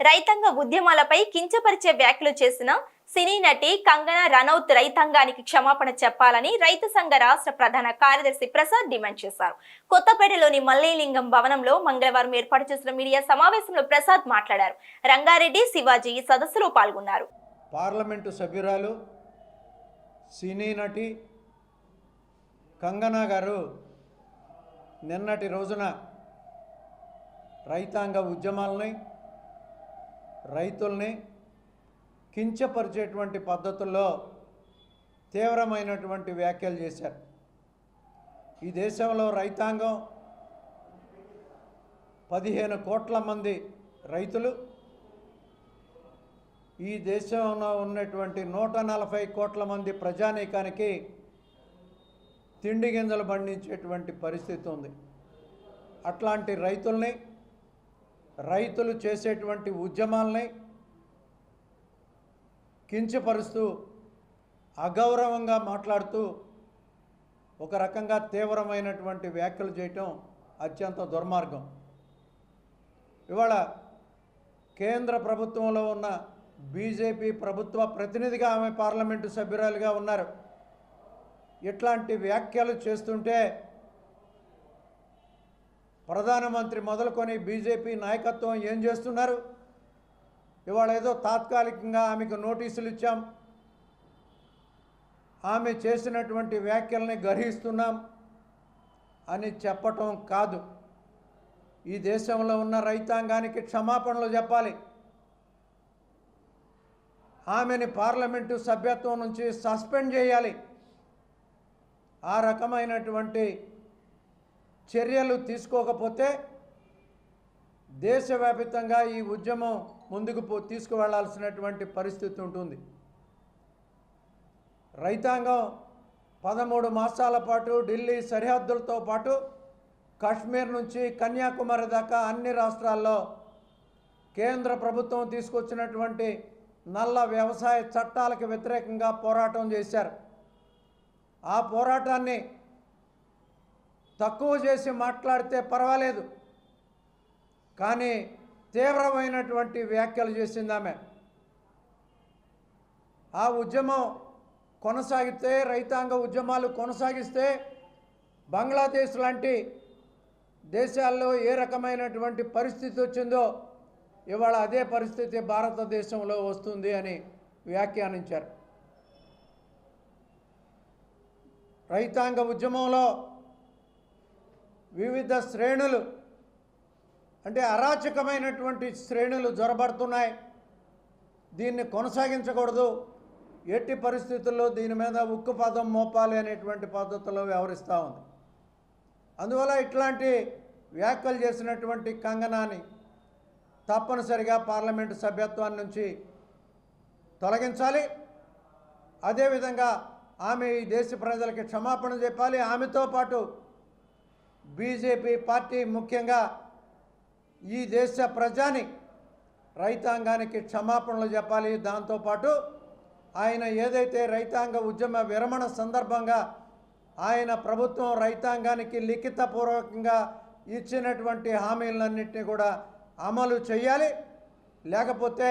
రైతాంగ ఉద్యమాలపై కించపరిచే వ్యాఖ్యలు చేసిన సినీ నటి కంగనా రనౌత్ రైతాంగానికి క్షమాపణ చెప్పాలని రైతు సంఘ రాష్ట్ర ప్రధాన కార్యదర్శి ప్రసాద్ డిమాండ్ చేశారు. కొత్తపేటలోని మల్లేలింగం భవనంలో మంగళవారం ఏర్పాటు చేసిన మీడియా సమావేశంలో ప్రసాద్ మాట్లాడారు. రంగారెడ్డి శివాజీ ఈ సదస్సులో పాల్గొన్నారు. పార్లమెంటు సభ్యురాలు సినీ నటి కంగనా గారు నిన్నటి రోజున రైతాంగ ఉద్యమాలని రైతుల్ని కించపరిచేటువంటి పద్ధతుల్లో తీవ్రమైనటువంటి వ్యాఖ్యలు చేశారు. ఈ దేశంలో రైతాంగం పదిహేను కోట్ల మంది రైతులు. ఈ దేశంలో ఉన్నటువంటి నూట నలభై కోట్ల మంది ప్రజానీకానికి తిండి గింజలు పండించేటువంటి పరిస్థితి ఉంది. అట్లాంటి రైతుల్ని రైతులు చేసేటువంటి ఉద్యమాల్ని కించపరుస్తూ అగౌరవంగా మాట్లాడుతూ ఒక రకంగా తీవ్రమైనటువంటి వ్యాఖ్యలు చేయటం అత్యంత దుర్మార్గం. ఇవాళ కేంద్ర ప్రభుత్వంలో ఉన్న బీజేపీ ప్రభుత్వ ప్రతినిధిగా ఆమె పార్లమెంటు సభ్యురాలుగా ఉన్నారు. ఇట్లాంటి వ్యాఖ్యలు చేస్తుంటే ప్రధానమంత్రి మొదలుకొని బీజేపీ నాయకత్వం ఏం చేస్తున్నారు? ఇవాళ ఏదో తాత్కాలికంగా ఆమెకు నోటీసులు ఇచ్చాం. ఆమె చేసినటువంటి వ్యాఖ్యల్ని గ్రహిస్తున్నాం అని చెప్పటం కాదు. ఈ దేశంలో ఉన్న రైతాంగానికి క్షమాపణలు చెప్పాలి. ఆమెని పార్లమెంటు సభ్యత్వం నుంచి సస్పెండ్ చేయాలి. ఆ రకమైనటువంటి చర్యలు తీసుకోకపోతే దేశవ్యాప్తంగా ఈ ఉద్యమం ముందుకు పో తీసుకువెళ్ళాల్సినటువంటి పరిస్థితి ఉంటుంది. రైతాంగం పదమూడు మాసాల పాటు ఢిల్లీ సరిహద్దులతో పాటు కాశ్మీర్ నుంచి కన్యాకుమారి దాకా అన్ని రాష్ట్రాల్లో కేంద్ర ప్రభుత్వం తీసుకొచ్చినటువంటి నల్ల వ్యవసాయ చట్టాలకు వ్యతిరేకంగా పోరాటం చేశారు. ఆ పోరాటాన్ని తక్కువ చేసి మాట్లాడితే పర్వాలేదు. కానీ తీవ్రమైనటువంటి వ్యాఖ్యలు చేసింది ఆమె. ఆ ఉద్యమం కొనసాగితే రైతాంగ ఉద్యమాలు కొనసాగిస్తే బంగ్లాదేశ్ లాంటి దేశాల్లో ఏ రకమైనటువంటి పరిస్థితి వచ్చిందో ఇవాళ అదే పరిస్థితి భారతదేశంలో వస్తుంది అని వ్యాఖ్యానించారు. రైతాంగ ఉద్యమంలో వివిధ శ్రేణులు అంటే అరాచకమైనటువంటి శ్రేణులు జొరబడుతున్నాయి. దీన్ని కొనసాగించకూడదు. ఎట్టి పరిస్థితుల్లో దీని మీద ఉక్కు పదం మోపాలి అనేటువంటి పద్ధతిలో వ్యవహరిస్తూ ఉంది. అందువల్ల ఇట్లాంటి వ్యాఖ్యలు చేసినటువంటి కంగనాని తప్పనిసరిగా పార్లమెంటు సభ్యత్వాన్ని నుంచి తొలగించాలి. అదేవిధంగా ఆమె ఈ దేశ ప్రజలకి క్షమాపణ చెప్పాలి. ఆమెతో పాటు బీజేపీ పార్టీ ముఖ్యంగా ఈ దేశ ప్రజాని రైతాంగానికి క్షమాపణలు చెప్పాలి. దాంతోపాటు ఆయన ఏదైతే రైతాంగ ఉద్యమ విరమణ సందర్భంగా ఆయన ప్రభుత్వం రైతాంగానికి లిఖితపూర్వకంగా ఇచ్చినటువంటి హామీలన్నింటినీ కూడా అమలు చేయాలి. లేకపోతే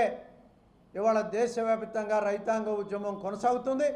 ఇవాళ దేశవ్యాప్తంగా రైతాంగ ఉద్యమం కొనసాగుతుంది.